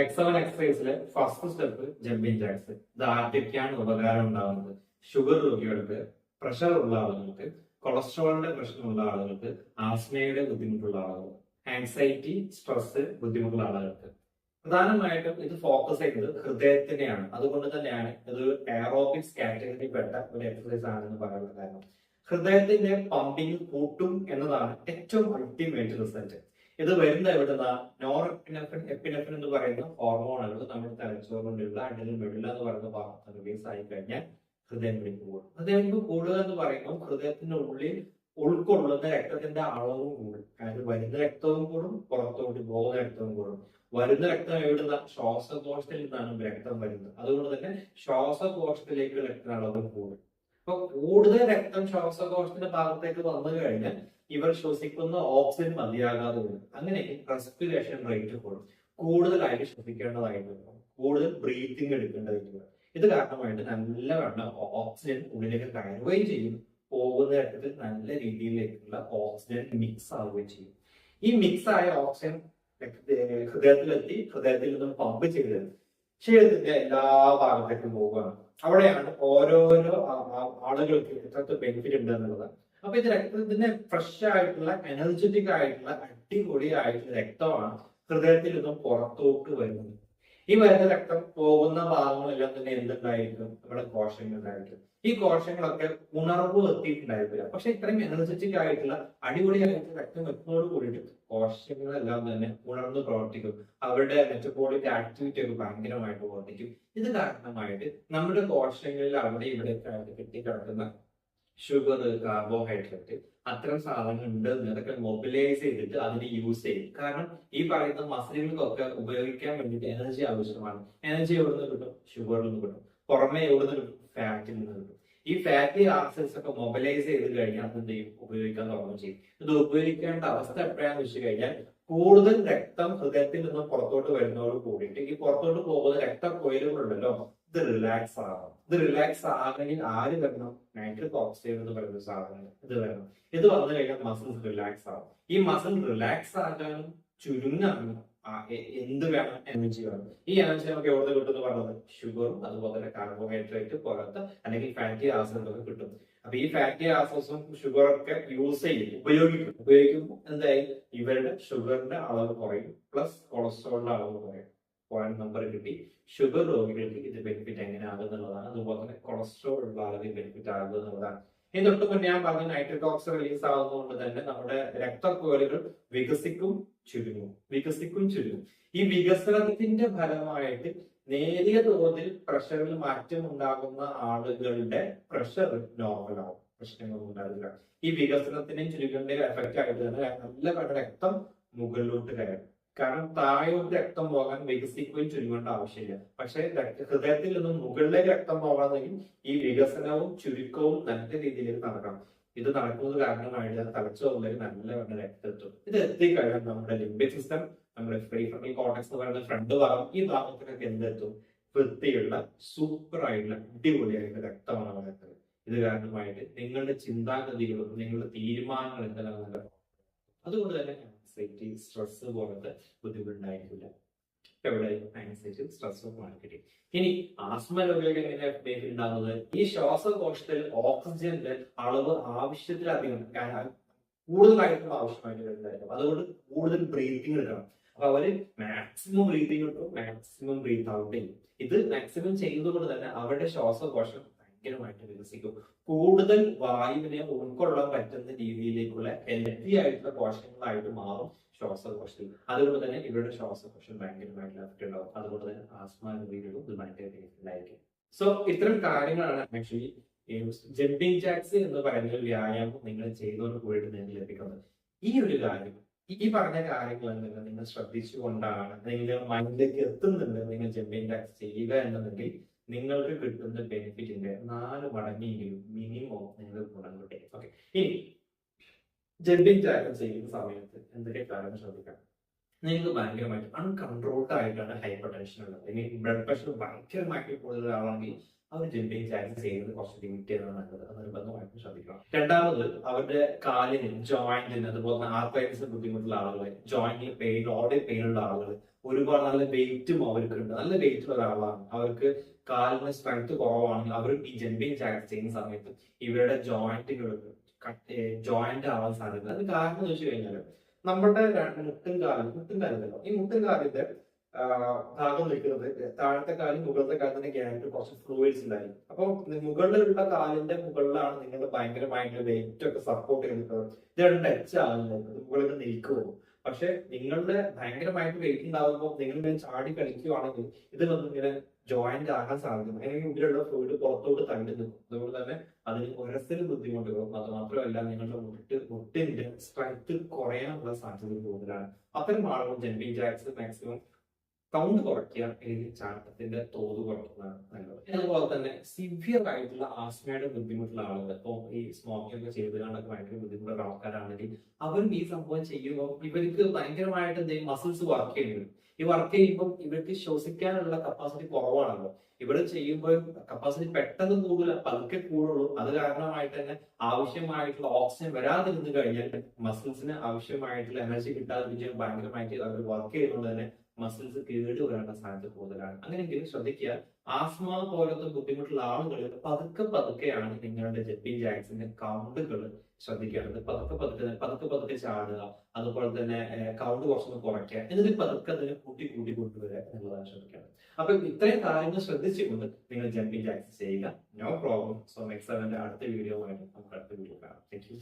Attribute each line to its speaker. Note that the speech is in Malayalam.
Speaker 1: എക്സവൻ എക്സസൈസിലെ ഫസ്റ്റ് സ്റ്റെപ്പ് ജമ്പിങ് ജാക്സ് ഇത് ആർക്കൊക്കെയാണ് ഉപകാരം ഉണ്ടാകുന്നത്. ഷുഗർ രോഗികൾക്ക് പ്രഷർ ഉള്ള ആളുകൾക്ക് കൊളസ്ട്രോളിന്റെ പ്രശ്നമുള്ള ആളുകൾക്ക് ആസ്മയുടെ ബുദ്ധിമുട്ടുള്ള ആളുകൾ ആൻസൈറ്റി സ്ട്രെസ് ബുദ്ധിമുട്ടുള്ള ആളുകൾക്ക്. പ്രധാനമായിട്ടും ഇത് ഫോക്കസ് ചെയ്യുന്നത് ഹൃദയത്തിനെയാണ്. അതുകൊണ്ട് തന്നെയാണ് ഇത് എയറോബിക്സ് കാറ്റഗറിയിൽ പെട്ട ഒരു എക്സസൈസ് ആണെന്ന് പറയാനുള്ള കാരണം. ഹൃദയത്തിന്റെ പമ്പിങ് കൂട്ടും എന്നതാണ് ഏറ്റവും അൾട്ടിമേറ്റ് റിസൾട്ട് ഇത് വരുന്ന എവിടുന്ന നോർ എപ്പിനെഫിൻ എന്ന് പറയുന്ന ഹോർമോണുകൾ നമ്മുടെ തലച്ചോറിലുള്ള അഡ്രിനൽ മെഡുല്ല എന്ന് പറയുന്ന ഭാഗത്ത് റിലീസ് ആയി കഴിഞ്ഞാൽ ഹൃദയം പിടിക്കുമ്പോൾ ഹൃദയം കൂടുക എന്ന് പറയുമ്പോൾ ഹൃദയത്തിന്റെ ഉള്ളിൽ ഉൾക്കൊള്ളുന്ന രക്തത്തിന്റെ അളവും കൂടും. അതായത് വരുന്ന രക്തവും കൂടും പുറത്തോട്ട് പോകുന്ന രക്തവും കൂടും. വരുന്ന രക്തം എവിടുന്ന? ശ്വാസകോശത്തിൽ നിന്നാണ് രക്തം വരുന്നത്. അതുകൊണ്ട് തന്നെ ശ്വാസകോശത്തിലേക്ക് രക്തം അളവ് കൂടും. അപ്പൊ കൂടുതൽ രക്തം ശ്വാസകോശത്തിന്റെ ഭാഗത്തേക്ക് വന്നു കഴിഞ്ഞാൽ ഇവർ ശ്വസിക്കുന്ന ഓക്സിജൻ മതിയാകാതെ വരും. അങ്ങനെ റെസ്പിറേഷൻ റേറ്റ് കൂടും. കൂടുതലായിട്ട് ശ്വസിക്കേണ്ടതായിട്ട് വരും. കൂടുതൽ ബ്രീത്തിങ് എടുക്കേണ്ടതായിട്ട് വരും. ഇത് കാരണമായിട്ട് നല്ലവണ്ണം ഓക്സിജൻ ഉള്ളിലേക്ക് കയറുകയും ചെയ്യും. പോകുന്ന ഘട്ടത്തിൽ നല്ല രീതിയിലേക്കുള്ള ഓക്സിജൻ മിക്സ് ആവുകയും ചെയ്യും. ഈ മിക്സ് ആയ ഓക്സിജൻ ഹൃദയത്തിലെത്തി ഹൃദയത്തിൽ നിന്നും പമ്പ് ചെയ്ത് ശരീരത്തിന്റെ എല്ലാ ഭാഗത്തേക്കും പോവുകയാണ് അവിടെയാണ് ഓരോരോ ആളുകൾക്ക് എത്രത്തോളം ബെനിഫിറ്റ് ഉണ്ട് എന്നുള്ളത് അപ്പൊ ഇത് രക്തത്തിന്റെ ഫ്രഷ് ആയിട്ടുള്ള എനർജറ്റിക് ആയിട്ടുള്ള അടിപൊളി ആയിട്ടുള്ള രക്തമാണ് ഹൃദയത്തിൽ നിന്നും പുറത്തോട്ട് വരുന്നത്. ഈ വരുന്ന രക്തം പോകുന്ന ഭാഗങ്ങളെല്ലാം തന്നെ എന്തുണ്ടായിരിക്കും? നമ്മുടെ കോശങ്ങളുണ്ടായിരിക്കും ഈ കോശങ്ങളൊക്കെ ഉണർവ് എത്തിയിട്ടുണ്ടായിരിക്കില്ല. പക്ഷെ ഇത്രയും എനർജറ്റിക് ആയിട്ടുള്ള അടിപൊളിയായിട്ട് രക്തം എത്തുന്നതോട് കൂടിയിട്ട് കോശങ്ങളെല്ലാം തന്നെ ഉണർന്ന് പ്രവർത്തിക്കും. അവരുടെ മെറ്റബോളിക് ആക്ടിവിറ്റി ഒക്കെ ഭയങ്കരമായിട്ട് വർദ്ധിക്കും. ഇത് കാരണമായിട്ട് നമ്മുടെ കോശങ്ങളിൽ അവിടെ ഇവിടെ ആയിട്ട് കെട്ടിക്കിടക്കുന്ന ഷുഗർ കാർബോഹൈഡ്രേറ്റ് അത്തരം സാധനങ്ങൾ ഉണ്ട് അതൊക്കെ മൊബിലൈസ് ചെയ്തിട്ട് അതിനെ യൂസ് ചെയ്യും. കാരണം ഈ പറയുന്ന മസിലുകൾക്കൊക്കെ ഉപയോഗിക്കാൻ വേണ്ടിയിട്ട് എനർജി ആവശ്യമാണ്. എനർജി എവിടെ നിന്ന് കിട്ടും? ഷുഗറിൽ നിന്ന് കിട്ടും. പുറമെ എവിടെ നിന്ന് കിട്ടും ഫാറ്റിൽ നിന്ന് കിട്ടും. ഈ ഫാറ്റി ആസിഡ്സ് ഒക്കെ മൊബിലൈസ് ചെയ്ത് കഴിഞ്ഞാൽ എന്ത് ചെയ്യും? ഉപയോഗിക്കാൻ തുടങ്ങും ചെയ്യും. ഇത് ഉപയോഗിക്കേണ്ട അവസ്ഥ എപ്പോഴാന്ന് വെച്ച് കഴിഞ്ഞാൽ കൂടുതൽ രക്തം ഹൃദയത്തിൽ നിന്ന് പുറത്തോട്ട് വരുന്നതോട് കൂടിയിട്ട് ഈ പുറത്തോട്ട് പോകുന്ന രക്തക്കൊയിലുകളുണ്ടല്ലോ ഇത് റിലാക്സ് ആകണം ഇത് റിലാക്സ് ആകണമെങ്കിൽ ആര് വരണം? നൈട്രിക് ഓക്സിജൻ എന്ന് പറയുന്ന സാധനം ഇത് വരണം. ഇത് വന്നു കഴിഞ്ഞാൽ മസിൽ റിലാക്സ് ആകും ഈ മസിൽ റിലാക്സ് ആകാനും ചുരുങ്ങാനും എന്ത് വേണം? എനർജി വേണം. ഈ എനർജി നമുക്ക് എവിടെ കിട്ടും പറഞ്ഞത്? ഷുഗറും അതുപോലെ തന്നെ കാർബോഹൈഡ്രേറ്റ് പോലത്തെ അല്ലെങ്കിൽ ഫാറ്റി ആസിഡ് ഒക്കെ കിട്ടും. അപ്പൊ ഈ ഫാറ്റി ആസിഡ്സും ഷുഗറൊക്കെ യൂസ് ചെയ്യും ഉപയോഗിക്കും ഉപയോഗിക്കുമ്പോൾ എന്തായി? ഇവരുടെ ഷുഗറിന്റെ അളവ് കുറയും പ്ലസ് കൊളസ്ട്രോളിന്റെ അളവ് കുറയും. പോയിന്റ് നമ്പർ കിട്ടി. ഷുഗർ രോഗികൾക്ക് ഇത് ബെനിഫിറ്റ് എങ്ങനെ ആകുന്നുള്ളതാണ്. അതുപോലെ തന്നെ കൊളസ്ട്രോൾ ഉള്ള അളവിൽ ബെനിഫിറ്റ് ആകുന്നുള്ളതാണ്. ഇനി തൊട്ട് മുന്നേ ഞാൻ പറഞ്ഞ നൈട്രിക് ഓക്സൈഡ് റിലീസ് ആകുന്നതുകൊണ്ട് തന്നെ നമ്മുടെ രക്തക്കുഴലുകൾ വികസിക്കും ചുരുങ്ങും. വികസിക്കും ചുരുങ്ങും. ഈ വികസനത്തിന്റെ ഫലമായിട്ട് നേരിയ തോതിൽ പ്രഷറിൽ മാറ്റം ഉണ്ടാകുന്ന ആളുകളുടെ പ്രഷർ നോർമൽ ആവും. പ്രശ്നങ്ങളൊന്നും ഉണ്ടാവില്ല. ഈ വികസനത്തിനെയും ചുരുക്കലിന്റെയും എഫക്റ്റ് ആയിട്ട് തന്നെ നല്ല രക്തം മുകളിലോട്ട് കയറും. കാരണം താഴോട്ട് രക്തം പോകാൻ വികസിക്കുകയും ചുരുങ്ങേണ്ട ആവശ്യമില്ല. പക്ഷെ ഹൃദയത്തിൽ നിന്നും മുകളിലേക്ക് രക്തം പോകണമെങ്കിൽ ഈ വികസനവും ചുരുക്കവും നല്ല രീതിയിൽ നടക്കണം. ഇത് നടക്കുന്നത് കാരണമായിട്ട് തലച്ചോറിലേക്ക് നല്ല രക്തം എത്തും. ഇത് എത്തിക്കഴിഞ്ഞാൽ നമ്മുടെ ലിംബിക് സിസ്റ്റം നമ്മുടെ പ്രീഫ്രണ്ടൽ കോർട്ടക്സ് എന്ന് പറയുന്ന ഫ്രണ്ട് ഭാഗം ഈ ഭാഗത്തിനൊക്കെ എന്തെത്തും? വൃത്തിയുള്ള സൂപ്പർ ആയിട്ടുള്ള അടിപൊളിയായിട്ടുള്ള രക്തമാണ് എത്തുന്നത്. ഇത് കാരണമായിട്ട് നിങ്ങളുടെ ചിന്താഗതികളും നിങ്ങളുടെ തീരുമാനങ്ങൾ എന്തെല്ലാം നല്ല അതുകൊണ്ട് തന്നെ ആൻസൈറ്റി സ്ട്രെസ് പോലത്തെ ബുദ്ധിമുട്ടുണ്ടായിരിക്കില്ല. എവിടെ ആൻസൈറ്റി സ്ട്രെസ്സും മാർക്കറ്റിംഗ് ഇനി ആസ്മ രോഗികൾക്ക് എങ്ങനെ ബേസ് ഉണ്ടാകുന്നത്? ഈ ശ്വാസകോശത്തിൽ ഓക്സിജന്റെ അളവ് ആവശ്യത്തിലധികം കൂടുതലായിട്ടുള്ള ആവശ്യമായിട്ട് വരുന്നതായിരിക്കും. അതുകൊണ്ട് കൂടുതൽ ബ്രീത്തിങ് എടുക്കണം. അപ്പൊ അവർ മാക്സിമം ബ്രീത്തിങ് കിട്ടും മാക്സിമം ബ്രീത്ത് ഔട്ട് ഇത് മാക്സിമം ചെയ്യുന്നതുകൊണ്ട് തന്നെ അവരുടെ ശ്വാസകോശം ഭയങ്കരമായിട്ട് വികസിക്കും. കൂടുതൽ വായുവിനെ ഉൾക്കൊള്ളാൻ പറ്റുന്ന രീതിയിലേക്കുള്ള ഹെൽത്തി ആയിട്ടുള്ള കോശങ്ങളായിട്ട് മാറും ശ്വാസകോശത്തിൽ. അതുകൊണ്ട് തന്നെ ഇവരുടെ ശ്വാസകോശം ഭയങ്കരമായിട്ട് എഫക്റ്റ് ഉണ്ടാവും. അതുകൊണ്ട് തന്നെ ആസ്മ ഉണ്ടായിരിക്കും. സോ ഇത്തരം കാര്യങ്ങളാണ് ആക്ച്വലി ജമ്പിങ് ജാക്സ് എന്ന് പറയുന്ന വ്യായാമം നിങ്ങൾ ചെയ്തോട് കൂടിയിട്ട് നിങ്ങൾക്ക് ലഭിക്കുന്നത്. ഈ ഒരു കാര്യം ഈ പറഞ്ഞ കാര്യങ്ങളെല്ലാം നിങ്ങൾ ശ്രദ്ധിച്ചുകൊണ്ടാണ് നിങ്ങൾ മൈൻഡിലേക്ക് എത്തുന്നുണ്ട് നിങ്ങൾ ജമ്പിൻ ടാക്സ് ചെയ്യുക എന്നുണ്ടെങ്കിൽ നിങ്ങൾക്ക് കിട്ടുന്ന ബെനിഫിറ്റിന്റെ നാല് മടങ്ങിയെങ്കിലും മിനിമം നിങ്ങൾ ഗുണം കിട്ടും. ഓക്കെ. ഇനി ജമ്പിൻ ടാക്സ് ചെയ്യുന്ന സമയത്ത് എന്തൊക്കെ കാര്യങ്ങൾ ശ്രദ്ധിക്കണം? നിങ്ങൾക്ക് ഭയങ്കരമായിട്ട് അൺകൺട്രോൾഡ് ആയിട്ടാണ് ഹൈപ്പർ ടെൻഷൻ ഉള്ളത്. ഇനി ബ്ലഡ് പ്രഷർ ഭയങ്കരമായിട്ട് കൂടുതൽ ഒരാളാണെങ്കിൽ അവർ ജമ്പിങ് ചാൻസ് ചെയ്യുന്നത് കുറച്ച് ലിമിറ്റ് ചെയ്യുന്നതാണ് നല്ലത്. നിർബന്ധമായിട്ടും ശ്രദ്ധിക്കണം. രണ്ടാമത് അവരുടെ കാലിന് ജോയിന്റിന് അതുപോലെ ആർത്തൈറ്റിസ് ബുദ്ധിമുട്ടുള്ള ആളുകൾ ജോയിന്റിൽ പെയിൻ ഓടെ പെയിൻ ഉള്ള ആളുകൾ ഒരുപാട് നല്ല വെയിറ്റും അവർക്കുണ്ട് നല്ല വെയിറ്റ് ഉള്ള ഒരാളാണ്. അവർക്ക് കാലിന് സ്ട്രെങ്ത് കുറവാണെങ്കിൽ അവർ ഈ ജമ്പിങ് ചാൻസ് ചെയ്യുന്ന സമയത്ത് ഇവരുടെ ജോയിന്റുകൾ ജോയിന്റ് ആവാൻ സാധ്യത. അത് കാരണം എന്ന് വെച്ച് കഴിഞ്ഞാൽ നമ്മുടെ മുട്ടും കാലും മുട്ടും കാലല്ലോ ഈ മുട്ടും കാലിന്റെ ഭാഗം നിൽക്കുന്നത് താഴത്തെ കാലും മുകളിലത്തെ കാലത്തിന്റെ ഗ്യാപ്പിൽ കുറച്ച് ഫ്ലൂയിഡ്സ് ഉണ്ടായിരിക്കും. അപ്പൊ മുകളിലുള്ള കാലിന്റെ മുകളിലാണ് നിങ്ങൾ ഭയങ്കരമായിട്ട് വെയിറ്റ് ഒക്കെ സപ്പോർട്ട് ചെയ്യുന്നത്. ഇത് രണ്ട് ടച്ച് ആകുന്നത് മുകളിൽ നിൽക്കുമോ പക്ഷെ നിങ്ങളുടെ ഭയങ്കരമായിട്ട് വെയിറ്റ് ഉണ്ടാകുമ്പോൾ നിങ്ങൾ ഇങ്ങനെ ചാടി കളിക്കുകയാണെങ്കിൽ ഇത് വന്ന് ഇങ്ങനെ ജോയിന്റ് ആകാൻ സാധിക്കും അല്ലെങ്കിൽ ഇവിടെയുള്ള ഫ്ലൂയിഡ് പുറത്തോട്ട് തള്ളി നിൽക്കും. അതുകൊണ്ട് തന്നെ അതിന് ഉരസൽ ബുദ്ധിമുട്ടുകളും അത് മാത്രമല്ല നിങ്ങളുടെ മുട്ട് മുട്ടിന്റെ സ്ട്രെങ്ത് കുറയാനുള്ള സാധ്യത കൂടുതലാണ്. അത്തരം ആളുകൾ ജമ്പിങ് ജാക്സ് മാക്സിമം കൗണ്ട് കുറയ്ക്കുക അല്ലെങ്കിൽ ചാട്ടത്തിന്റെ തോത് കുറയ്ക്കുന്നതാണ് നല്ലത്. അതുപോലെ തന്നെ സിവിയർ ആയിട്ടുള്ള ആസ്മയുടെ ബുദ്ധിമുട്ടുള്ള ആളുകൾ ഇപ്പോൾ ഈ സ്മോക്കിംഗ് ഒക്കെ ചെയ്ത് കണ്ടൊക്കെ ഭയങ്കര ബുദ്ധിമുട്ടുള്ള ആൾക്കാരാണെങ്കിൽ അവരും ഈ സംഭവം ചെയ്യുമ്പോൾ ഇവർക്ക് ഭയങ്കരമായിട്ട് എന്തെങ്കിലും മസിൽസ് വർക്ക് ചെയ്യുന്നു ഈ വർക്ക് ചെയ്യുമ്പോൾ ഇവർക്ക് ശ്വസിക്കാനുള്ള കപ്പാസിറ്റി കുറവാണല്ലോ. ഇവിടെ ചെയ്യുമ്പോൾ കപ്പാസിറ്റി പെട്ടെന്ന് കൂടുതൽ പതുക്കെ കൂടുള്ളൂ. അത് കാരണമായിട്ട് തന്നെ ആവശ്യമായിട്ടുള്ള ഓക്സിജൻ വരാതിരുന്നു കഴിഞ്ഞാൽ മസിൽസിന് ആവശ്യമായിട്ടുള്ള എനർജി കിട്ടാതിരിക്കാൻ ഭയങ്കരമായിട്ട് അവർ വർക്ക് ചെയ്യുന്നത് തന്നെ മസിൽസ് കേട് വരാനുള്ള സാധ്യത കൂടുതലാണ്. അങ്ങനെയെങ്കിലും ശ്രദ്ധിക്കുക ആസ്മ പോലത്തെ ബുദ്ധിമുട്ടുള്ള ആളുകൾ പതുക്കെ പതുക്കെയാണ് നിങ്ങളുടെ ജെപ്പി ജാക്സിന്റെ കൗണ്ടുകൾ ശ്രദ്ധിക്കേണ്ടത് പതുക്കെ പതുക്കെ പതുക്കെ പതുക്കെ ചാടുക അതുപോലെ തന്നെ കൗണ്ട് കുറച്ചൊന്ന് കുറയ്ക്കുക എന്നിട്ട് പതുക്കെ അതിനെ കൂട്ടി കൂട്ടി കൊണ്ടുവരിക എന്നുള്ളതാണ് ശ്രദ്ധിക്കേണ്ടത്. അപ്പൊ ഇത്രയും കാര്യങ്ങൾ ശ്രദ്ധിച്ചുകൊണ്ട് നിങ്ങൾ ജെപ്പി ജാക്സ് ചെയ്യുക. നോ പ്രോബ്ലം സോ നെക്സ്റ്റ് അടുത്ത വീഡിയോ ആയിട്ട് നമുക്ക് അടുത്ത വീഡിയോ കാണാം. Thank you